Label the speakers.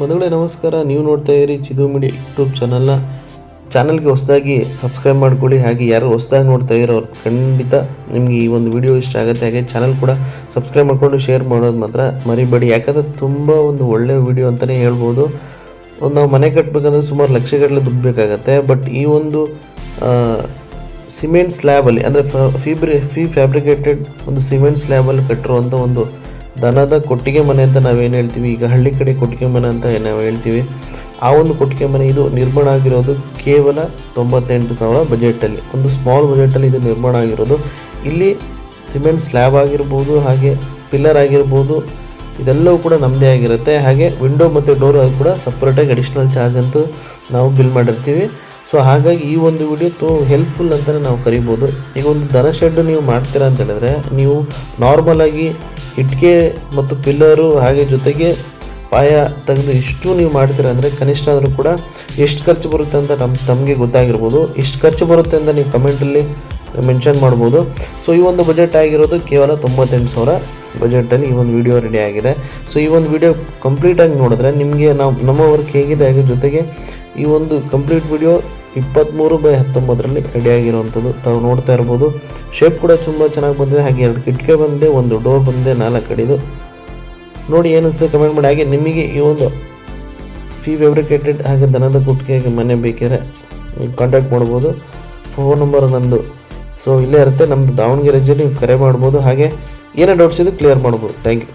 Speaker 1: ಮೊದಲೇ ನಮಸ್ಕಾರ. ನೀವು ನೋಡ್ತಾ ಇರಿ ಚಿದು ಮೀಡಿಯಾ ಯೂಟ್ಯೂಬ್ ಚಾನಲ್ನ. ಚಾನಲ್ಗೆ ಹೊಸದಾಗಿ ಸಬ್ಸ್ಕ್ರೈಬ್ ಮಾಡ್ಕೊಳ್ಳಿ. ಹಾಗೆ ಯಾರು ಹೊಸದಾಗಿ ನೋಡ್ತಾ ಇರೋ ಖಂಡಿತ ನಿಮಗೆ ಈ ಒಂದು ವಿಡಿಯೋ ಇಷ್ಟ ಆಗುತ್ತೆ. ಹಾಗೆ ಚಾನಲ್ ಕೂಡ ಸಬ್ಸ್ಕ್ರೈಬ್ ಮಾಡಿಕೊಂಡು ಶೇರ್ ಮಾಡೋದು ಮಾತ್ರ ಮರಿಬೇಡಿ. ಯಾಕಂದರೆ ತುಂಬ ಒಂದು ಒಳ್ಳೆಯ ವಿಡಿಯೋ ಅಂತಲೇ ಹೇಳ್ಬೋದು. ಒಂದು ನಾವು ಮನೆ ಕಟ್ಟಬೇಕಂದ್ರೆ ಸುಮಾರು ಲಕ್ಷಗಟ್ಟಲೆ ದುಡ್ಡು ಬೇಕಾಗತ್ತೆ. ಬಟ್ ಈ ಒಂದು ಸಿಮೆಂಟ್ ಸ್ಲ್ಯಾಬಲ್ಲಿ ಅಂದರೆ ಫೀಬ್ರಿ, ಫೀ ಫ್ಯಾಬ್ರಿಕೇಟೆಡ್ ಒಂದು ಸಿಮೆಂಟ್ ಸ್ಲ್ಯಾಬಲ್ಲಿ ಕಟ್ಟಿರುವಂಥ ಒಂದು ದನದ ಕೊಟ್ಟಿಗೆ ಮನೆ ಅಂತ ನಾವೇನು ಹೇಳ್ತೀವಿ? ಈಗ ಹಳ್ಳಿ ಕಡೆ ಕೊಟ್ಟಿಗೆ ಮನೆ ಅಂತ ನಾವು ಹೇಳ್ತೀವಿ. ಆ ಒಂದು ಕೊಟ್ಟಿಗೆ ಮನೆ ಇದು ನಿರ್ಮಾಣ ಆಗಿರೋದು ಕೇವಲ ತೊಂಬತ್ತೆಂಟು ಸಾವಿರ ಬಜೆಟಲ್ಲಿ. ಒಂದು ಸ್ಮಾಲ್ ಬಜೆಟಲ್ಲಿ ಇದು ನಿರ್ಮಾಣ ಆಗಿರೋದು. ಇಲ್ಲಿ ಸಿಮೆಂಟ್ ಸ್ಲ್ಯಾಬ್ ಆಗಿರ್ಬೋದು, ಹಾಗೆ ಪಿಲ್ಲರ್ ಆಗಿರ್ಬೋದು, ಇದೆಲ್ಲವೂ ಕೂಡ ನಮ್ಮದೇ ಆಗಿರುತ್ತೆ. ಹಾಗೆ ವಿಂಡೋ ಮತ್ತು ಡೋರ್ ಕೂಡ ಸಪ್ರೇಟಾಗಿ ಅಡಿಷ್ನಲ್ ಚಾರ್ಜ್ ಅಂತೂ ನಾವು ಬಿಲ್ ಮಾಡಿರ್ತೀವಿ. ಸೊ ಹಾಗಾಗಿ ಈ ಒಂದು ವಿಡಿಯೋ ತೋ ಹೆಲ್ಪ್ಫುಲ್ ಅಂತಲೇ ನಾವು ಕರಿಬೋದು. ಈಗ ಒಂದು ದನ ಶೆಡ್ ನೀವು ಮಾಡ್ತೀರಾ ಅಂತ ಹೇಳಿದ್ರೆ, ನೀವು ನಾರ್ಮಲ್ ಆಗಿ ಇಟ್ಟಿಗೆ ಮತ್ತು ಪಿಲ್ಲರು ಹಾಗೆ ಜೊತೆಗೆ ಪಾಯ ತೆಗೆದು ಇಷ್ಟು ನೀವು ಮಾಡ್ತೀರ ಅಂದರೆ ಕನಿಷ್ಠ ಆದರೂ ಕೂಡ ಎಷ್ಟು ಖರ್ಚು ಬರುತ್ತೆ ಅಂತ ನಮ್ಮ ತಮಗೆ ಗೊತ್ತಾಗಿರ್ಬೋದು. ಎಷ್ಟು ಖರ್ಚು ಬರುತ್ತೆ ಅಂತ ನೀವು ಕಮೆಂಟಲ್ಲಿ ಮೆನ್ಷನ್ ಮಾಡ್ಬೋದು. ಸೊ ಈ ಒಂದು ಬಜೆಟ್ ಆಗಿರೋದು ಕೇವಲ ತೊಂಬತ್ತೆಂಟು ಸಾವಿರ ಬಜೆಟಲ್ಲಿ ಈ ಒಂದು ವಿಡಿಯೋ ರೆಡಿ ಆಗಿದೆ. ಸೊ ಈ ಒಂದು ವಿಡಿಯೋ ಕಂಪ್ಲೀಟಾಗಿ ನೋಡಿದ್ರೆ ನಿಮಗೆ ನಾವು ನಮ್ಮ ವರ್ಕ್ ಹೇಗಿದೆ ಹಾಗೆ ಜೊತೆಗೆ ಈ ಒಂದು ಕಂಪ್ಲೀಟ್ ವಿಡಿಯೋ ಇಪ್ಪತ್ತ್ಮೂರು ಬೈ ಹತ್ತೊಂಬತ್ತರಲ್ಲಿ ರೆಡಿ ಆಗಿರುವಂಥದ್ದು. ತಾವು ನೋಡ್ತಾ ಇರ್ಬೋದು. ಶೇಪ್ ಕೂಡ ತುಂಬ ಚೆನ್ನಾಗಿ ಬಂದಿದೆ. ಹಾಗೆ ಎರಡು ಕಿಟಕಿ ಬಂದಿದೆ, ಒಂದು ಡೋರ್ ಬಂದಿದೆ, ನಾಲ್ಕು ಕಡೆದು ನೋಡಿ ಏನಿಸ್ತದೆ ಕಮೆಂಟ್ ಮಾಡಿ. ಹಾಗೆ ನಿಮಗೆ ಈ ಒಂದು ಫೀ ಫ್ಯಾಬ್ರಿಕೇಟೆಡ್ ಹಾಗೆ ದನದ ಕುಟ್ಕೆಗೆ ಮನೆ ಬೇಕಿದ್ರೆ ಕಾಂಟ್ಯಾಕ್ಟ್ ಮಾಡ್ಬೋದು. ಫೋನ್ ನಂಬರ್ ನಂದು. ಸೊ ಇಲ್ಲೇ ಇರುತ್ತೆ. ನಮ್ಮದು ದಾವಣಗೆರೆ ಜಿಲ್ಲೆ ನೀವು ಕರೆ ಮಾಡ್ಬೋದು. ಹಾಗೆ ಏನೇ ಡೌಟ್ಸ್ ಇದೆ ಕ್ಲಿಯರ್ ಮಾಡ್ಬೋದು. Thank you